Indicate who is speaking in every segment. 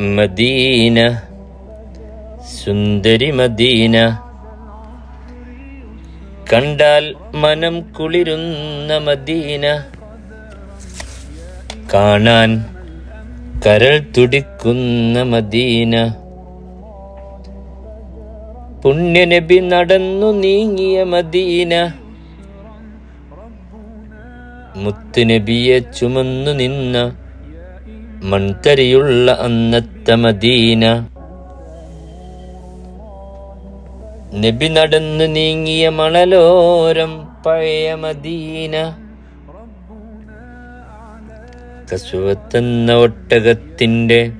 Speaker 1: Medina സുന്ദരി Medina. കണ്ടാൽ മനം കുളിരുന്ന Medina. കാണാൻ കരൾ തുടിക്കുന്ന മദീന. പുണ്യനബി നടന്നു നീങ്ങിയ മദീന. മുത്തുനബിയെ ചുമന്നു നിന്ന മൺതരിയുള്ള അന്നത്തെ മദീന. നബി നടന്നു നീങ്ങിയ മണലോരം പഴയ മദീന. കസുവത്തെന്ന ഒട്ടകത്തിന്റെ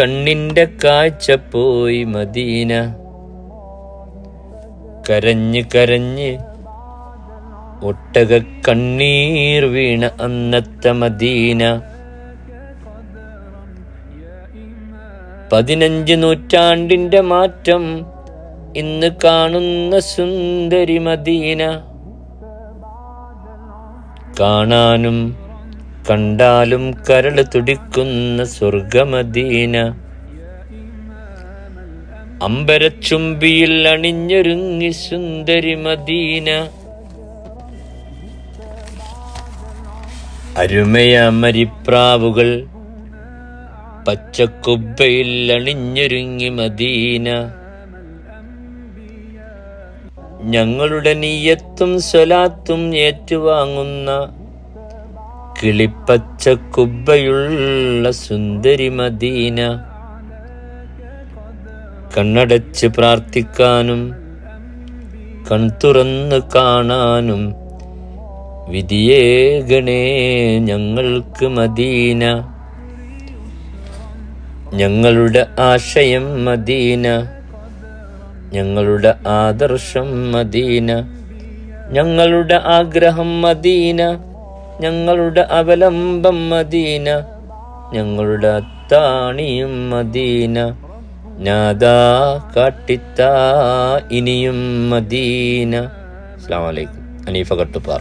Speaker 1: കണ്ണിന്റെ കാഴ്ച പോയി മദീന. കരഞ്ഞ് കരഞ്ഞ് ഒട്ടക കണ്ണീർ വീണ അന്നത്തെ മദീന. പതിനഞ്ച് നൂറ്റാണ്ടിന്റെ മാറ്റം. ഇന്ന് കാണുന്ന സുന്ദരി മദീന. കാണാനും കണ്ടാലും കരൾ തുടിക്കുന്ന സ്വർഗമദീന. അമ്പരച്ചുംബിയിൽ അണിഞ്ഞൊരുങ്ങി സുന്ദരി മദീന. അരുമയ മരിപ്രാവുകൾ പച്ചക്കുബ്ബയിൽ അണിഞ്ഞൊരുങ്ങി മദീന. ഞങ്ങളുടെ നീയത്തും സ്വലാത്തും ഏറ്റുവാങ്ങുന്ന കിളിപ്പച്ച കുബ്ബയുള്ള സുന്ദരി മദീന. കണ്ണടച്ച് പ്രാർത്ഥിക്കാനും കൺതുറന്ന് കാണാനും വിധിയേകണേ ഞങ്ങൾക്ക് മദീന. ഞങ്ങളുടെ ആശയം മദീന. ഞങ്ങളുടെ ആദർശം മദീന. ഞങ്ങളുടെ ആഗ്രഹം മദീന. ഞങ്ങളുടെ അവലംബം മദീന. ഞങ്ങളുടെ അത്താണിയും മദീന. നാദാ കാട്ടിത്ത ഇനിയും മദീന. അസ്ലാം വലൈക്കും അനീഫ കട്ടുപ്പാറ.